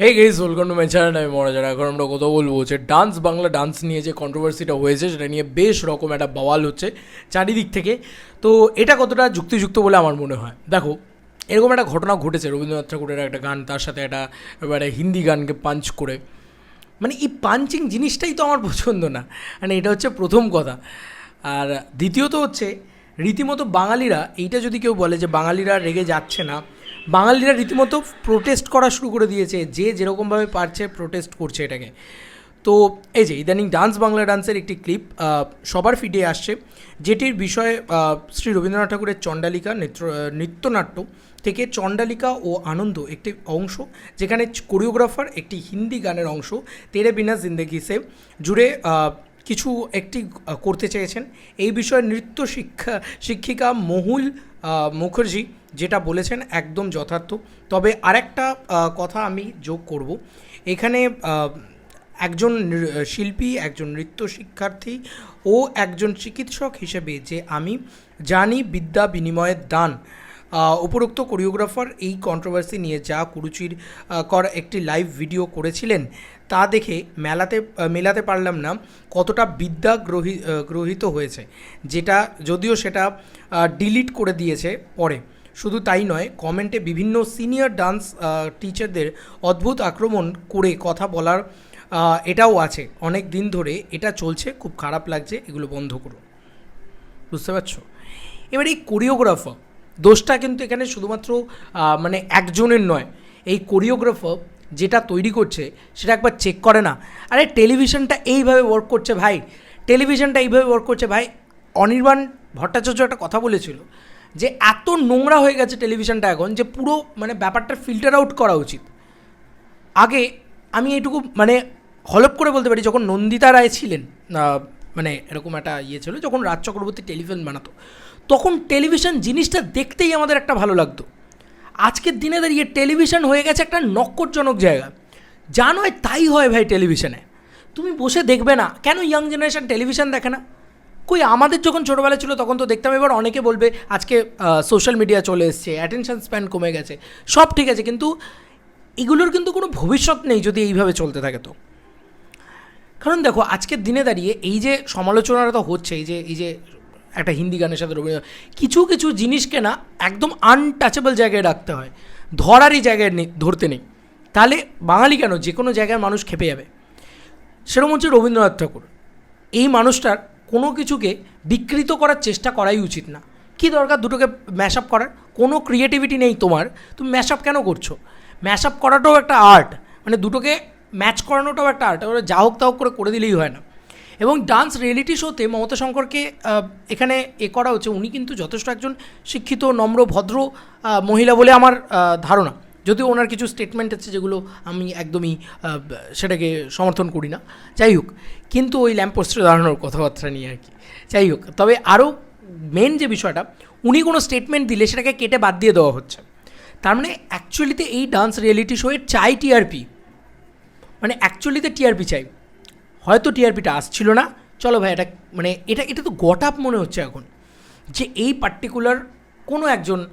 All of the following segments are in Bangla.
Hey guys welcome to my channel আমি মহারাজারা এখন আমরা কথা বলব যে ডান্স বাংলা ডান্স নিয়ে যে কন্ট্রোভার্সিটা হয়েছে, সেটা নিয়ে বেশ রকম একটা বাওয়াল হচ্ছে চারিদিক থেকে। তো এটা কতটা যুক্তিযুক্ত বলে আমার মনে হয়? দেখো, এরকম একটা ঘটনা ঘটেছে, রবীন্দ্রনাথ ঠাকুরের একটা গান, তার সাথে একটা, এবারে হিন্দি গানকে পাঞ্চ করে। মানে এই পাঞ্চিং জিনিসটাই তো আমার পছন্দ না। মানে এটা হচ্ছে প্রথম কথা। আর দ্বিতীয়ত হচ্ছে, রীতিমতো বাঙালিরা, এইটা যদি কেউ বলে যে বাঙালিরা রেগে যাচ্ছে না বাঙালিরা রীতিমতো প্রোটেস্ট করা শুরু করে দিয়েছে, যে যেরকমভাবে পারছে প্রোটেস্ট করছে এটাকে। তো এই যে ইদানিং ডান্স বাংলা ডান্সের একটি ক্লিপ সবার ফিডে আসছে, যেটির বিষয়ে শ্রী রবীন্দ্রনাথ ঠাকুরের চণ্ডালিকা নৃত্য নৃত্যনাট্য থেকে চণ্ডালিকা ও আনন্দ একটি অংশ, যেখানে কোরিওগ্রাফার একটি হিন্দি গানের অংশ, তেরে বিনা জিন্দেগি সে জুড়ে কিছু একটি করতে চেয়েছেন। এই বিষয়ে নৃত্য শিক্ষা, শিক্ষিকা মহুল মুখার্জি যেটা বলেছেন একদম যথার্থ। তবে আরেকটা কথা আমি যোগ করব। এখানে একজন শিল্পী, একজন নৃত্য শিক্ষার্থী ও একজন চিকিৎসক হিসেবে যে আমি জানি বিদ্যা বিনিময়ের দান উপরোক্ত কোরিওগ্রাফার এই কন্ট্রোভার্সি নিয়ে যা কুরুচির কর একটি লাইভ ভিডিও করেছিলেন, তা দেখে মেলাতে মেলাতে পারলাম না কতটা বিদ্যা গ্রহী গ্রহীত হয়েছে। যেটা, যদিও সেটা ডিলিট করে দিয়েছে পরে। শুধু তাই নয়, কমেন্টে বিভিন্ন সিনিয়র ডান্স টিচারদের অদ্ভুত আক্রমণ করে কথা বলার এটাও আছে। অনেক দিন ধরে এটা চলছে, খুব খারাপ লাগছে, এগুলো বন্ধ করো বুঝতে পারছ? এবার এই কোরিওগ্রাফার, দোষটা কিন্তু এখানে শুধুমাত্র মানে একজনের নয়, এই কোরিওগ্রাফার যেটা তৈরি করছে, সেটা একবার চেক করে না। আরে, টেলিভিশনটা এইভাবে ওয়ার্ক করছে ভাই, টেলিভিশনটা এইভাবে ওয়ার্ক করছে ভাই। অনির্বাণ ভট্টাচার্য একটা কথা বলেছিল যে এত নোংরা হয়ে গেছে টেলিভিশনটা এখন যে পুরো মানে ব্যাপারটা ফিল্টার আউট করা উচিত। আগে আমি এইটুকু মানে হলপ করে বলতে পারি, যখন নন্দিতা রায় ছিলেন মানে এরকম একটা ইয়ে ছিল, যখন রাজ চক্রবর্তী টেলিফিল্ম বানাতো, তখন টেলিভিশন জিনিসটা দেখতেই আমাদের একটা ভালো লাগতো। আজকের দিনে দাঁড়িয়ে টেলিভিশন হয়ে গেছে একটা নক্করজনক জায়গা। যা নয় তাই হয় ভাই টেলিভিশনে তুমি বসে দেখবে না, কেন ইয়াং জেনারেশন টেলিভিশন দেখে না? কই, আমাদের যখন ছোটোবেলা ছিল, তখন তো দেখতাম এবার অনেকে বলবে, আজকে সোশ্যাল মিডিয়া চলে এসছে অ্যাটেনশন স্প্যান কমে গেছে। সব ঠিক আছে, কিন্তু এগুলোর কিন্তু কোনো ভবিষ্যৎ নেই যদি এইভাবে চলতে থাকে তো। কারণ দেখো, আজকের দিনে দাঁড়িয়ে এই যে সমালোচনাটা তো হচ্ছে, এই যে এই যে একটা হিন্দি গানের সাথে রবীন্দ্র, কিছু কিছু জিনিসকে না একদম আনটাচেবল জায়গায় রাখতে হয়। ধরারই জায়গায় নেই, ধরতে নেই। তাহলে বাঙালি কেন? যে কোনো জায়গায় মানুষ খেপে যাবে। সেরকম হচ্ছে রবীন্দ্রনাথ ঠাকুর। এই মানুষটার কোনো কিছুকে বিকৃত করার চেষ্টা করাই উচিত না। কী দরকার দুটোকে ম্যাশ আপ করার? কোনো ক্রিয়েটিভিটি নেই তোমার। তুমি ম্যাশ আপ কেন করছ? ম্যাশ আপ করাটাও একটা আর্ট মানে দুটোকে ম্যাচ করানোটাও একটা আর্ট ওরা যা হোক তা হোক করে করে দিলেই হয় না। এবং ডান্স রিয়েলিটি শোতে মমতা শঙ্করকে এখানে এ করা হচ্ছে। উনি কিন্তু যথেষ্ট একজন শিক্ষিত, নম্র, ভদ্র মহিলা বলে আমার ধারণা। যদিও ওনার কিছু স্টেটমেন্ট আছে যেগুলো আমি একদমই সেটাকে সমর্থন করি না। যাই হোক, কিন্তু ওই ল্যাম্পপোস্টে দাঁড়ানোর কথাবার্তা নিয়ে আর কি। যাই হোক, তবে আরও মেন যে বিষয়টা, উনি কোনো স্টেটমেন্ট দিলে সেটাকে কেটে বাদ দিয়ে দেওয়া হচ্ছে। তার মানে অ্যাকচুয়ালিতে এই ডান্স রিয়েলিটি শোয়ের চাই টিআরপি মানে অ্যাকচুয়ালিতে টিআরপি চাই। হয়তো টিআরপিটা আসছিল না। চলো ভাই, এটা মানে এটা এটা তো গট আপ মনে হচ্ছে এখন। যে এই পার্টিকুলার কোনো একজন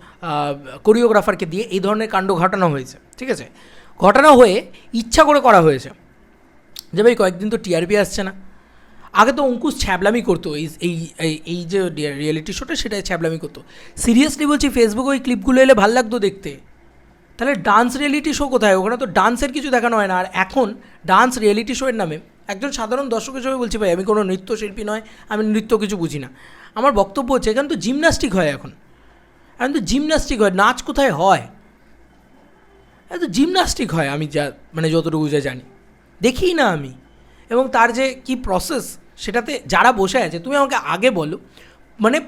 কোরিওগ্রাফারকে দিয়ে এই ধরনের কাণ্ড ঘটানো হয়েছে, ঠিক আছে? ঘটানো হয়ে ইচ্ছা করে করা হয়েছে। যে ভাই কয়েকদিন তো টিআরপি আসছে না। আগে তো অঙ্কুশ ছ্যাবলামি করতো, এই এই, এই- যে রিয়েলিটি শোটা সেটাই ছ্যাবলামি করতো। সিরিয়াসলি বলছি ফেসবুকে ওই ক্লিপগুলো এলে ভালো লাগতো দেখতে। তাহলে ডান্স রিয়েলিটি শো কোথায়? ওখানে তো ডান্সের কিছু দেখানো হয় না। আর এখন ডান্স রিয়েলিটি শোয়ের নামে একজন সাধারণ দর্শক হিসেবে বলছি, ভাই, আমি কোনো নৃত্যশিল্পী নয়, আমি নৃত্য কিছু বুঝি না। আমার বক্তব্য হচ্ছে, এখানে তো জিমনাস্টিক হয় এখন। এখন তো জিমনাস্টিক হয়, নাচ কোথায় হয়? এখন তো জিমনাস্টিক হয়, আমি যা মানে যতটুকু যা জানি। দেখি না আমি। এবং তার যে কি প্রসেস সেটাতে যারা বসে আছে, তুমি আমাকে আগে বলো। মানে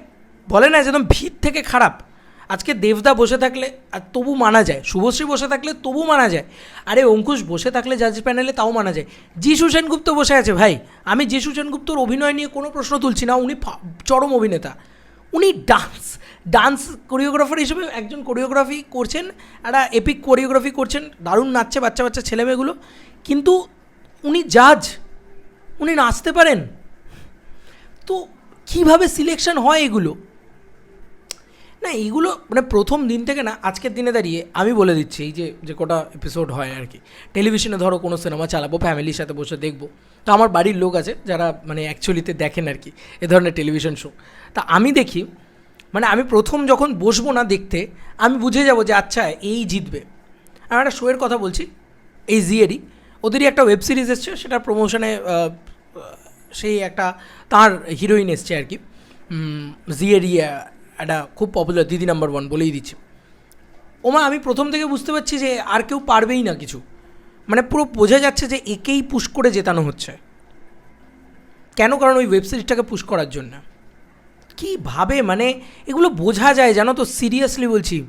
বলে না একদম ভিত থেকে খারাপ। আজকে দেবদা বসে থাকলে, আর তবু মানা যায়। শুভশ্রী বসে থাকলে তবু মানা যায়। আরে অঙ্কুশ বসে থাকলে জাজ প্যানেলে তাও মানা যায়। যিশু সেনগুপ্ত বসে আছে, ভাই। আমি যিশু সেনগুপ্তর অভিনয় নিয়ে কোনো প্রশ্ন তুলছি না। উনি চরম অভিনেতা। উনি ডান্স ডান্স কোরিওগ্রাফার হিসেবে একজন কোরিওগ্রাফি করছেন, একটা এপিক কোরিওগ্রাফি করছেন, দারুণ নাচছে বাচ্চা বাচ্চা ছেলেমেয়েগুলো। কিন্তু উনি জাজ উনি নাচতে পারেন। তো কীভাবে সিলেকশন হয় এগুলো? না এইগুলো মানে প্রথম দিন থেকে না, আজকের দিনে দাঁড়িয়ে আমি বলে দিচ্ছি, এই যে যে কটা এপিসোড হয় আর কি। টেলিভিশনে ধরো কোনো সিনেমা চালাবো ফ্যামিলির সাথে বসে দেখব। তো আমার বাড়ির লোক আছে, যারা মানে অ্যাকচুয়ালিতে দেখেন আর কি, এ ধরনের টেলিভিশন শো তা আমি দেখি মানে আমি প্রথম যখন বসবো না দেখতে, আমি বুঝে যাব যে আচ্ছা এই জিতবে। আমি একটা শোয়ের কথা বলছি, এই জিয়েরই ওদেরই একটা ওয়েব সিরিজ এসছে সেটা প্রমোশনে সেই একটা তার হিরোইন এসছে আর কি। জিয়েরই একটা খুব পপুলার দিদি নাম্বার ওয়ান বলেই দিচ্ছি। ওমা, আমি প্রথম থেকে বুঝতে পারছি যে আর কেউ পারবেই না কিছু। মানে পুরো বোঝা যাচ্ছে যে একেই পুশ করে জেতানো হচ্ছে। কেন? কারণ ওই ওয়েব সিরিজটাকে পুশ করার জন্য। কীভাবে? মানে এগুলো বোঝা যায়, জানো তো? সিরিয়াসলি বলছি।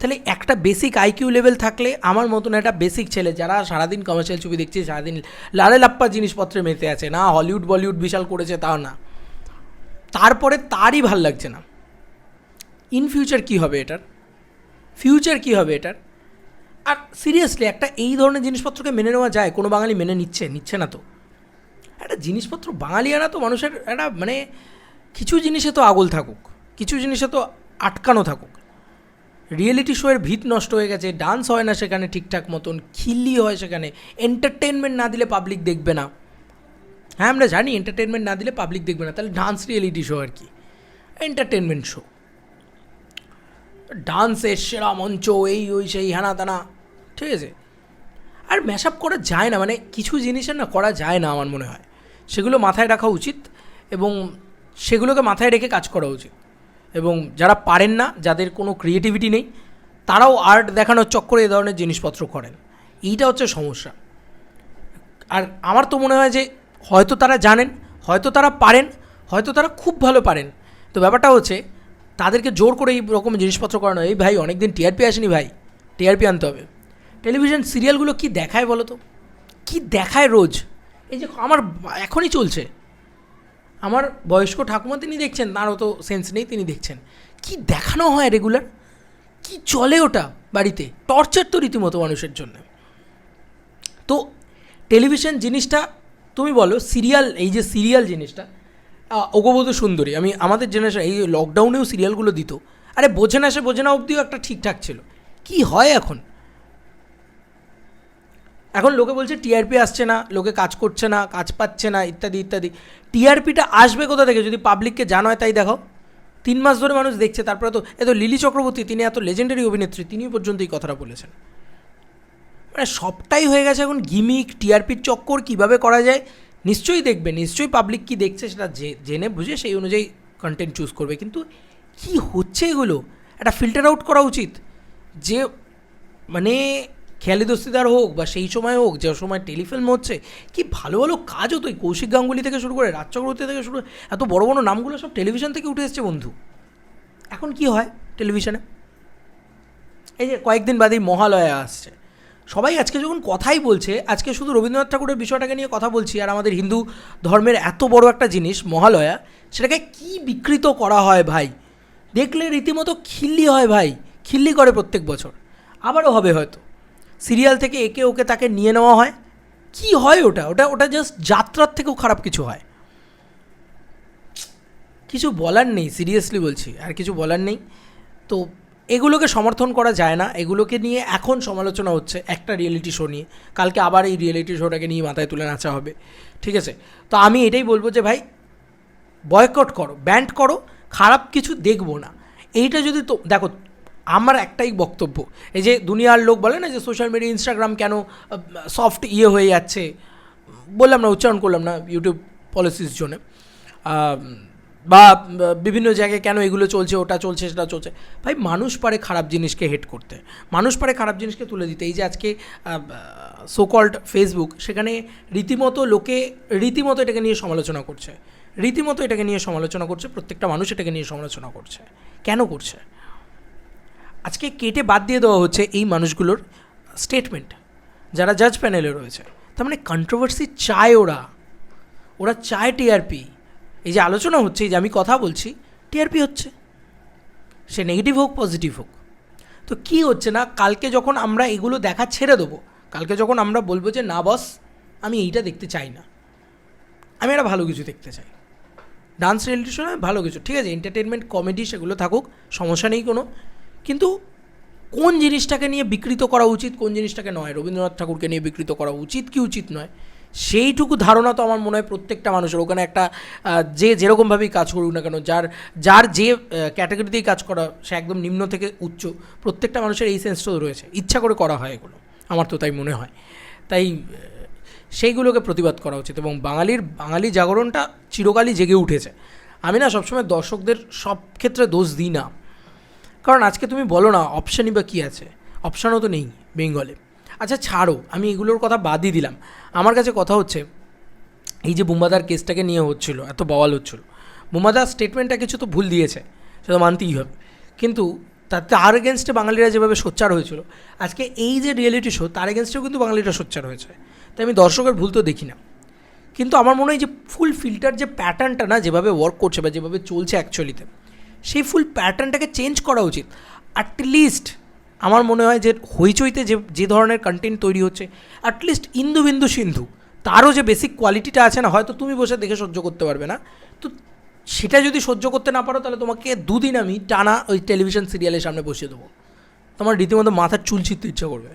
তাহলে একটা বেসিক আইকিউ লেভেল থাকলে আমার মতন একটা বেসিক ছেলে যারা সারাদিন কমার্শিয়াল ছবি দেখছে, সারাদিন লালে লাপ্পা জিনিসপত্রে মেতে আছে, না? হলিউড বলিউড বিশাল করেছে, তাও না। তারপরে তারই ভালো লাগছে না। ইন ফিউচার কী হবে এটার? ফিউচার কী হবে এটার? আর সিরিয়াসলি একটা এই ধরনের জিনিসপত্রকে মেনে নেওয়া যায়, কোনো বাঙালি মেনে নিচ্ছে নিচ্ছে না তো। একটা জিনিসপত্র বাঙালি বাঙালিয়ানা তো মানুষের একটা মানে কিছু জিনিসে তো আগল থাকুক, কিছু জিনিসে তো আটকানো থাকুক। রিয়েলিটি শোয়ের ভিত নষ্ট হয়ে গেছে ডান্স হয় না সেখানে ঠিকঠাক মতন, খিল্লি হয় সেখানে এন্টারটেনমেন্ট না দিলে পাবলিক দেখবে না। হ্যাঁ আমরা জানি এন্টারটেনমেন্ট না দিলে পাবলিক দেখবে না, তাহলে ডান্স রিয়েলিটি শো আর কি? এন্টারটেনমেন্ট শো ডান্সের সেরা মঞ্চ, এই, ওই, সেই, হানা তানা, ঠিক আছে? আর ম্যাশ আপ করা যায় না মানে কিছু জিনিসের না করা যায় না আমার মনে হয়। সেগুলো মাথায় রাখা উচিত এবং সেগুলোকে মাথায় রেখে কাজ করা উচিত। এবং যারা পারেন না, যাদের কোনো ক্রিয়েটিভিটি নেই, তারাও আর্ট দেখানোর চক্করে এ ধরনের জিনিসপত্র করেন। এইটা হচ্ছে সমস্যা। আর আমার তো মনে হয় যে, হয়তো তারা জানেন, হয়তো তারা পারেন, হয়তো তারা খুব ভালো পারেন। তো ব্যাপারটা হচ্ছে, তাদেরকে জোর করে এই রকম জিনিসপত্র করানো, এই ভাই অনেক অনেকদিন টিআরপি আসেনি ভাই টিআরপি আনতে হবে। টেলিভিশন সিরিয়ালগুলো কি দেখায় বলো তো? কী দেখায় রোজ? এই যে আমার, এখনই চলছে। আমার বয়স্ক ঠাকুমা তিনি দেখছেন তারও তো সেন্স নেই, তিনি দেখছেন। কি দেখানো হয় রেগুলার কি চলে ওটা বাড়িতে? টর্চার তো রীতিমতো মানুষের জন্য। তো টেলিভিশন জিনিসটা, তুমি বলো সিরিয়াল এই যে সিরিয়াল জিনিসটা অগবোধ সুন্দরী, আমি আমাদের জেনারেশন এই লকডাউনেও সিরিয়ালগুলো দিত। আরে বোঝে না সে, বোঝে না অবধিও একটা ঠিকঠাক ছিল। কি হয় এখন? এখন লোকে বলছে টিআরপি আসছে না, লোকে কাজ করছে না, কাজ পাচ্ছে না, ইত্যাদি ইত্যাদি। টিআরপিটা আসবে কোথা থেকে? যদি পাবলিককে জানা তাই দেখো। তিন মাস ধরে মানুষ দেখছে, তারপরে তো এত লিলি চক্রবর্তী, তিনি এত লেজেন্ডারি অভিনেত্রী তিনি পর্যন্ত এই কথাটা বলেছেন। মানে সবটাই হয়ে গেছে এখন গিমিক টিআরপির চক্কর, কীভাবে করা যায়? নিশ্চয়ই দেখবে, নিশ্চয়ই পাবলিক কী দেখছে সেটা জে- জেনে বুঝে সেই অনুযায়ী কন্টেন্ট চুজ করবে। কিন্তু কি হচ্ছে এগুলো? একটা ফিল্টার আউট করা উচিত। যে মানে খেয়ালি দস্তিদার হোক বা সেই সময় হোক, যে সময় টেলিফিল্ম হচ্ছে, কি ভালো ভালো কাজ হতো এই কৌশিক গাঙ্গুলি থেকে শুরু করে রাজ চক্রবর্তী থেকে শুরু এত বড় বড় নামগুলো সব টেলিভিশন থেকে উঠে এসছে বন্ধু। এখন কি হয় টেলিভিশনে? এই যে কয়েকদিন বাদেই মহালয়া আসছে। সবাই আজকে যখন কথাই বলছে, আজকে শুধু রবীন্দ্রনাথ ঠাকুরের বিষয়টাকে নিয়ে কথা বলছি আর আমাদের হিন্দু ধর্মের এত বড় একটা জিনিস, মহালয়া, সেটাকে কি বিকৃত করা হয় ভাই? দেখলে রীতিমতো খিল্লি হয় ভাই, খিল্লি করে প্রত্যেক বছর। আবারও হবে হয়তো। সিরিয়াল থেকে একে ওকে তাকে নিয়ে নেওয়া হয়? কি হয় ওটা? ওটা ওটা জাস্ট যাত্রার থেকেও খারাপ কিছু হয়। কিছু বলার নেই সিরিয়াসলি বলছি, আর কিছু বলার নেই। তো এগুলোকে সমর্থন করা যায় না, এগুলোকে নিয়ে এখন সমালোচনা হচ্ছে একটা রিয়েলিটি শো নিয়ে। কালকে আবার এই রিয়েলিটি শোটাকে নিয়ে মাথায় তুলে নাচা হবে। ঠিক আছে? তো আমি এটাই বলব যে ভাই বয়কট করো ব্যান্ড করো, খারাপ কিছু দেখব না। এইটা যদি তো, দেখো আমার একটাই বক্তব্য, এই যে দুনিয়ার লোক বলে না যে সোশ্যাল মিডিয়া ইনস্টাগ্রাম কেন সফট ইয়ে হয়ে যাচ্ছে, বললাম না, উচ্চারণ করলাম না ইউটিউব পলিসির জন্য। বা বিভিন্ন জায়গায় কেন এগুলো চলছে, ওটা চলছে, সেটা চলছে। ভাই, মানুষ পারে খারাপ জিনিসকে হেট করতে, মানুষ পারে খারাপ জিনিসকে তুলে দিতে। এই যে আজকে সোকল্ড ফেসবুক সেখানে রীতিমতো লোকে রীতিমতো এটাকে নিয়ে সমালোচনা করছে। রীতিমতো এটাকে নিয়ে সমালোচনা করছে, প্রত্যেকটা মানুষ এটাকে নিয়ে সমালোচনা করছে। কেন করছে? আজকে কেটে বাদ দিয়ে দেওয়া হচ্ছে এই মানুষগুলোর স্টেটমেন্ট যারা জাজ প্যানেলে রয়েছে। তার মানে কন্ট্রোভার্সি চায় ওরা। ওরা চায় টিআরপি এই যে আলোচনা হচ্ছে, এই যে আমি কথা বলছি টিআরপি হচ্ছে। সে নেগেটিভ হোক পজিটিভ হোক। তো কি হচ্ছে না, কালকে যখন আমরা এগুলো দেখা ছেড়ে দেবো, কালকে যখন আমরা বলব যে, না বস আমি এইটা দেখতে চাই না। আমি একটা ভালো কিছু দেখতে চাই। ডান্স রিয়েলিটি শো ভালো কিছু। ঠিক আছে এন্টারটেনমেন্ট কমেডি সেগুলো থাকুক, সমস্যা নেই কোনো। কিন্তু কোন জিনিসটাকে নিয়ে বিকৃত করা উচিত, কোন জিনিসটাকে নয়? রবীন্দ্রনাথ ঠাকুরকে নিয়ে বিকৃত করা উচিত কি উচিত নয়? সেইটুকু ধারণা তো আমার মনে হয় প্রত্যেকটা মানুষের। ওখানে একটা যে যেরকমভাবেই কাজ করুক না কেন, যার যার যে ক্যাটাগরিতেই কাজ করা, সে একদম নিম্ন থেকে উচ্চ, প্রত্যেকটা মানুষের এই সেন্সটাও রয়েছে। ইচ্ছা করে করা হয় এগুলো। আমার তো তাই মনে হয়। তাই সেইগুলোকে প্রতিবাদ করা উচিত এবং বাঙালির, বাঙালি জাগরণটা চিরকালই জেগে উঠেছে। আমি না সবসময় দর্শকদের সব ক্ষেত্রে দোষ দিই না। কারণ আজকে তুমি বলো না অপশানই বা কী আছে? অপশানও তো নেই বেঙ্গলে আচ্ছা ছাড়ো, আমি এগুলোর কথা বাদই দিলাম। আমার কাছে কথা হচ্ছে, এই যে বুম্বাদার কেসটাকে নিয়ে হচ্ছিল, এত বওয়াল হচ্ছিল, বুম্বাদার স্টেটমেন্টটা কিছু তো ভুল দিয়েছে সেটা মানতেই হবে। কিন্তু তার এগেনস্টে বাঙালিরা যেভাবে সোচ্চার হয়েছিল, আজকে এই যে রিয়েলিটি শো তার এগেনস্টেও কিন্তু বাঙালিরা সোচ্চার হয়েছে। তাই আমি দর্শকের ভুল তো দেখি না। কিন্তু আমার মনে হয় যে ফুল ফিল্টার যে প্যাটার্নটা না, যেভাবে ওয়ার্ক করছে বা যেভাবে চলছে অ্যাকচুয়ালিতে সেই ফুল প্যাটার্নটাকে চেঞ্জ করা উচিত। অ্যাটলিস্ট আমার মনে হয় যে হইচইতে যে যে ধরনের কন্টেন্ট তৈরি হচ্ছে অ্যাটলিস্ট ইন্দু বিন্দু সিন্ধু, তারও যে বেসিক কোয়ালিটিটা আছে না, হয়তো তুমি বসে দেখে সহ্য করতে পারবে না। তো সেটা যদি সহ্য করতে না পারো, তাহলে তোমাকে দুদিন আমি টানা ওই টেলিভিশন সিরিয়ালের সামনে বসিয়ে দেবো। তোমার রীতিমতো মাথার চুল ছিঁড়তে ইচ্ছা করবে।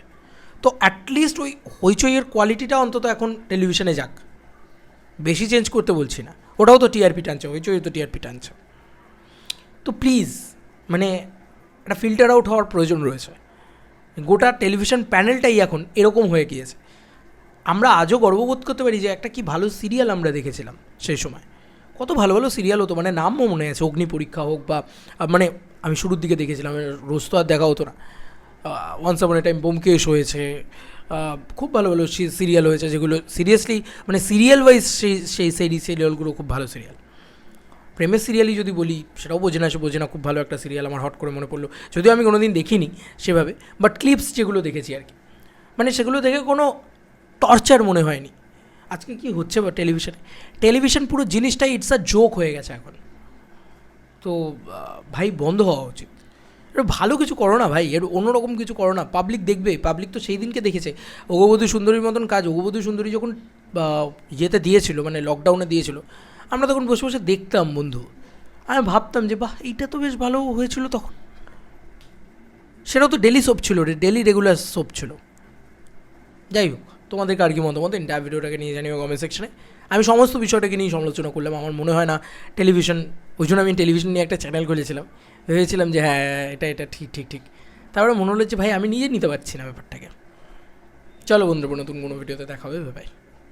তো অ্যাটলিস্ট ওই হইচইয়ের কোয়ালিটিটা অন্তত এখন টেলিভিশনে যাক। বেশি চেঞ্জ করতে বলছি না। ওটাও তো টিআরপি টানছে হইচই তো টিআরপি টানছে। তো প্লিজ মানে একটা ফিল্টার আউট হওয়ার প্রয়োজন রয়েছে। গোটা টেলিভিশন প্যানেলটাই এখন এরকম হয়ে গিয়েছে। আমরা আজও গর্ববোধ করতে পারি যে একটা কি ভালো সিরিয়াল আমরা দেখেছিলাম সেই সময়। কত ভালো ভালো সিরিয়াল হতো মানে নামও মনে আছে, অগ্নি পরীক্ষা হোক বা মানে আমি শুরুর দিকে দেখেছিলাম রোজ তো আর দেখা হতো না। ওয়ান্স আপন এ টাইম বোমকেশ হয়েছে খুব ভালো ভালো সিরিয়াল হয়েছে যেগুলো সিরিয়াসলি মানে সিরিয়াল ওয়াইজ সেই সেই সিরিয়ালগুলো খুব ভালো সিরিয়াল প্রেমের সিরিয়ালই যদি বলি, সেটাও বোঝে না, সে বোঝে না, খুব ভালো একটা সিরিয়াল আমার হট করে মনে পড়ল। যদিও আমি কোনোদিন দেখিনি সেভাবে বাট ক্লিপস যেগুলো দেখেছি আর কি। মানে সেগুলো দেখে কোনো টর্চার মনে হয়নি। আজকে কি হচ্ছে বা টেলিভিশনে টেলিভিশন পুরো জিনিসটাই ইটস আ জোক হয়ে গেছে এখন। তো ভাই, বন্ধ হওয়া উচিত। ভালো কিছু করো না ভাই, এর অন্যরকম কিছু করো না। পাবলিক দেখবে পাবলিক তো সেই দিনকে দেখেছে। ওগবধূ সুন্দরীর মতন কাজ, ওগবধূ সুন্দরী যখন ইয়েতে দিয়েছিল মানে লকডাউনে দিয়েছিল আমরা তখন বসে বসে দেখতাম, বন্ধু। আমি ভাবতাম যে, বাহ, এইটা তো বেশ ভালো হয়েছিল তখন। সেটাও তো ডেলি সোপ ছিল ডেলি রেগুলার সোপ ছিল। যাই হোক, তোমাদেরকে আর কি মতামত এন্টায়ার ভিডিওটাকে নিয়ে জানিও কমেন্ট সেকশনে আমি সমস্ত বিষয়টাকে নিয়ে সমালোচনা করলাম। আমার মনে হয় না টেলিভিশন ওই জন্য আমি টেলিভিশন নিয়ে একটা চ্যানেল খুলেছিলাম। ভেবেছিলাম যে হ্যাঁ এটা এটা ঠিক ঠিক ঠিক। তারপরে মনে হলো যে, ভাই, আমি নিজে নিতে পারছি না ব্যাপারটাকে। চলো বন্ধুরা, নতুন কোনো ভিডিওতে দেখা হবে ভাই